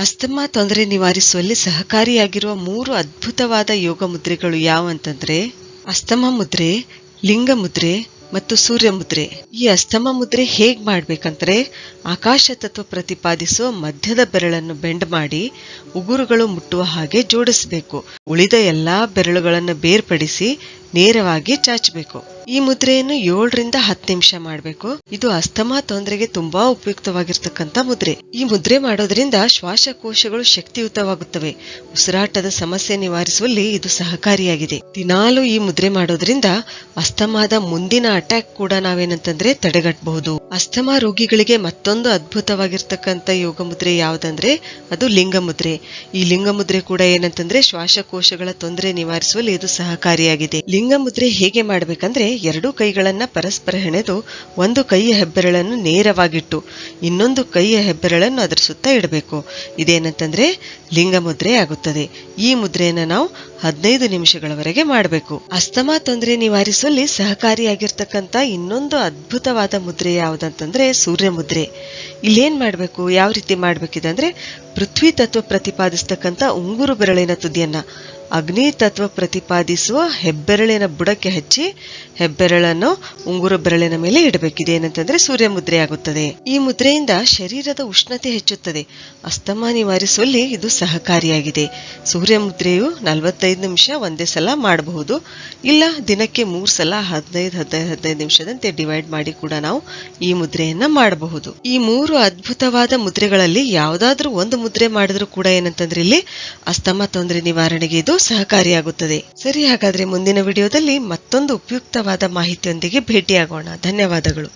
Asthma ತೊಂದರೆ ನಿವಾರಿಸುವಲ್ಲಿ ಸಹಕಾರಿಯಾಗಿರುವ ಮೂರು ಅದ್ಭುತವಾದ ಯೋಗ ಮುದ್ರೆಗಳು ಯಾವಂತಂದ್ರೆ ಅಸ್ತಮ ಮುದ್ರೆ, ಲಿಂಗ ಮುದ್ರೆ ಮತ್ತು ಸೂರ್ಯ ಮುದ್ರೆ. ಈ ಅಸ್ತಮ ಮುದ್ರೆ ಹೇಗ್ ಮಾಡ್ಬೇಕಂದ್ರೆ, ಆಕಾಶ ತತ್ವ ಪ್ರತಿಪಾದಿಸುವ ಮಧ್ಯದ ಬೆರಳನ್ನು ಬೆಂಡ್ ಮಾಡಿ ಉಗುರುಗಳು ಮುಟ್ಟುವ ಹಾಗೆ ಜೋಡಿಸಬೇಕು. ಉಳಿದ ಎಲ್ಲಾ ಬೆರಳುಗಳನ್ನು ಬೇರ್ಪಡಿಸಿ ನೇರವಾಗಿ ಚಾಚಬೇಕು. ಈ ಮುದ್ರೆಯನ್ನು ಏಳರಿಂದ ಹತ್ತು ನಿಮಿಷ ಮಾಡಬೇಕು. ಇದು ಅಸ್ತಮಾ ತೊಂದರೆಗೆ ತುಂಬಾ ಉಪಯುಕ್ತವಾಗಿರ್ತಕ್ಕಂಥ ಮುದ್ರೆ. ಈ ಮುದ್ರೆ ಮಾಡೋದ್ರಿಂದ ಶ್ವಾಸಕೋಶಗಳು ಶಕ್ತಿಯುತವಾಗುತ್ತವೆ. ಉಸಿರಾಟದ ಸಮಸ್ಯೆ ನಿವಾರಿಸುವಲ್ಲಿ ಇದು ಸಹಕಾರಿಯಾಗಿದೆ. ದಿನಾಲು ಈ ಮುದ್ರೆ ಮಾಡೋದ್ರಿಂದ ಅಸ್ತಮಾದ ಮುಂದಿನ ಅಟ್ಯಾಕ್ ಕೂಡ ನಾವೇನಂತಂದ್ರೆ ತಡೆಗಟ್ಟಬಹುದು. ಅಸ್ತಮಾ ರೋಗಿಗಳಿಗೆ ಮತ್ತೊಂದು ಅದ್ಭುತವಾಗಿರ್ತಕ್ಕಂಥ ಯೋಗ ಮುದ್ರೆ ಯಾವ್ದಂದ್ರೆ ಅದು ಲಿಂಗ ಮುದ್ರೆ. ಈ ಲಿಂಗ ಮುದ್ರೆ ಕೂಡ ಏನಂತಂದ್ರೆ ಶ್ವಾಸಕೋಶಗಳ ತೊಂದರೆ ನಿವಾರಿಸುವಲ್ಲಿ ಇದು ಸಹಕಾರಿಯಾಗಿದೆ. ಲಿಂಗ ಮುದ್ರೆ ಹೇಗೆ ಮಾಡ್ಬೇಕಂದ್ರೆ ಎರಡೂ ಕೈಗಳನ್ನ ಪರಸ್ಪರ ಹೆಣೆದು ಒಂದು ಕೈಯ ಹೆಬ್ಬೆರಳನ್ನು ನೇರವಾಗಿಟ್ಟು ಇನ್ನೊಂದು ಕೈಯ ಹೆಬ್ಬೆರಳನ್ನು ಅದರ ಸುತ್ತ ಇಡಬೇಕು. ಇದೇನಂತಂದ್ರೆ ಲಿಂಗ ಮುದ್ರೆ ಆಗುತ್ತದೆ. ಈ ಮುದ್ರೆಯನ್ನ ನಾವು ಹದಿನೈದು ನಿಮಿಷಗಳವರೆಗೆ ಮಾಡಬೇಕು. ಅಸ್ತಮಾ ತೊಂದರೆ ನಿವಾರಿಸುವಲ್ಲಿ ಸಹಕಾರಿಯಾಗಿರ್ತಕ್ಕಂಥ ಇನ್ನೊಂದು ಅದ್ಭುತವಾದ ಮುದ್ರೆ ಯಾವುದಂತಂದ್ರೆ ಸೂರ್ಯ ಮುದ್ರೆ ಇಲ್ಲೇನ್ ಮಾಡ್ಬೇಕು? ಯಾವ ರೀತಿ ಮಾಡ್ಬೇಕಿದಂದ್ರೆ ಪೃಥ್ವಿ ತತ್ವ ಪ್ರತಿಪಾದಿಸ್ತಕ್ಕಂಥ ಉಂಗುರು ಬೆರಳಿನ ತುದಿಯನ್ನ ಅಗ್ನಿ ತತ್ವ ಪ್ರತಿಪಾದಿಸುವ ಹೆಬ್ಬೆರಳಿನ ಬುಡಕ್ಕೆ ಹಚ್ಚಿ ಹೆಬ್ಬೆರಳನ್ನು ಉಂಗುರು ಬೆರಳಿನ ಮೇಲೆ ಇಡಬೇಕಿದೆ. ಏನಂತಂದ್ರೆ ಸೂರ್ಯ ಮುದ್ರೆ ಆಗುತ್ತದೆ. ಈ ಮುದ್ರೆಯಿಂದ ಶರೀರದ ಉಷ್ಣತೆ ಹೆಚ್ಚುತ್ತದೆ. ಅಸ್ತಮ ನಿವಾರಿಸುವಲ್ಲಿ ಇದು ಸಹಕಾರಿಯಾಗಿದೆ. ಸೂರ್ಯ ಮುದ್ರೆಯು ನಲವತ್ತೈದು ನಿಮಿಷ ಒಂದೇ ಸಲ ಮಾಡಬಹುದು. ಇಲ್ಲ, ದಿನಕ್ಕೆ ಮೂರು ಸಲ, ಹದಿನೈದು ಹದಿನೈದು ಹದಿನೈದು ನಿಮಿಷದಂತೆ ಡಿವೈಡ್ ಮಾಡಿ ಕೂಡ ನಾವು ಈ ಮುದ್ರೆಯನ್ನ ಮಾಡಬಹುದು. ಈ ಮೂರು ಅದ್ಭುತವಾದ ಮುದ್ರೆಗಳಲ್ಲಿ ಯಾವುದಾದ್ರೂ ಒಂದು ಮುದ್ರೆ ಮಾಡಿದ್ರು ಕೂಡ ಏನಂತಂದ್ರೆ ಇಲ್ಲಿ ಅಸ್ತಮ ತೊಂದರೆ ನಿವಾರಣೆಗೆ ಇದು ಸಹಕಾರಿಯಾಗುತ್ತದೆ. ಸರಿ, ಹಾಗಾದ್ರೆ ಮುಂದಿನ ವಿಡಿಯೋದಲ್ಲಿ ಮತ್ತೊಂದು ಉಪಯುಕ್ತವಾದ ಮಾಹಿತಿಯೊಂದಿಗೆ ಭೇಟಿಯಾಗೋಣ. ಧನ್ಯವಾದಗಳು.